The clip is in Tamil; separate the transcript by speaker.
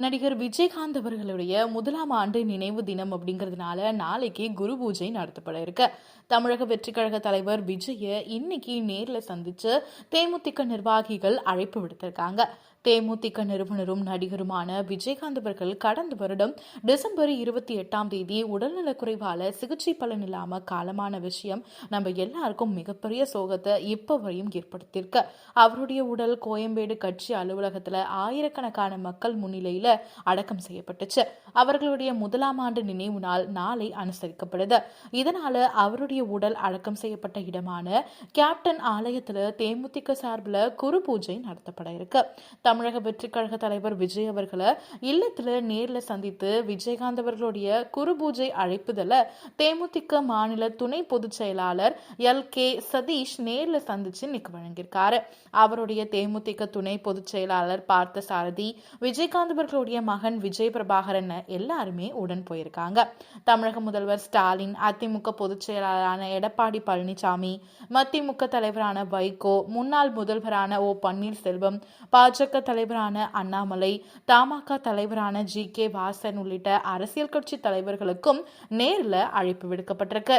Speaker 1: நடிகர் விஜயகாந்த் அவர்களுடைய முதலாம் ஆண்டு நினைவு தினம் அப்படிங்கிறதுனால நாளைக்கு குரு பூஜை நடத்தப்பட இருக்கு. தமிழக வெற்றிக்கழக தலைவர் விஜய இன்னைக்கு நேரில் சந்திச்சு தேமுதிக நிர்வாகிகள் அழைப்பு விடுத்திருக்காங்க. தேமுதிக நிறுவனரும் நடிகருமான விஜயகாந்த் அவர்கள் கடந்த வருடம் டிசம்பர் இருபத்தி எட்டாம் தேதி உடல்நலக்குறைவால சிகிச்சை பலன் இல்லாம காலமான விஷயம் நம்ம எல்லாருக்கும் மிகப்பெரிய சோகத்தை இப்ப வரையும் ஏற்படுத்தியிருக்கு. அவருடைய உடல் கோயம்பேடு கட்சி அலுவலகத்துல ஆயிரக்கணக்கான மக்கள் முன்னிலையில அடக்கம் செய்யப்பட்டுச்சு. அவர்களுடைய முதலாம் ஆண்டு நினைவு நாள் நாளை அனுசரிக்கப்படுது. இதனால அவருடைய உடல் அடக்கம் செய்யப்பட்ட இடமான கேப்டன் ஆலயத்துல தேமுதிக சார்பில் குரு பூஜை நடத்தப்பட இருக்கு. தமிழக வெற்றி கழக தலைவர் விஜய் அவர்களை இல்லத்துல நேரில் சந்தித்து விஜயகாந்த் அவர்களுடைய குரு பூஜை அழைப்புதல தேமுதிக மாநில துணை பொதுச் செயலாளர் எல். கே. சதீஷ் நேரில் சந்திச்சு இன்னைக்கு வழங்கியிருக்காரு. அவருடைய தேமுதிக துணை பொதுச் செயலாளர் பார்த்த சாரதி விஜயகாந்த் அவர்கள் அவர்களுடைய மகன் விஜய் பிரபாகரன் எல்லாருமே உடன் போயிருக்காங்க. தமிழக முதல்வர் ஸ்டாலின் அதிமுக பொதுச் செயலாளரான எடப்பாடி பழனிசாமி மதிமுக தலைவரான வைகோ முன்னாள் முதல்வரான ஓ பன்னீர்செல்வம் பாஜக தலைவரான அண்ணாமலை தமாக தலைவரான ஜி கே வாசன் உள்ளிட்ட அரசியல் கட்சி தலைவர்களுக்கும் நேரில் அழைப்பு விடுக்கப்பட்டிருக்கு.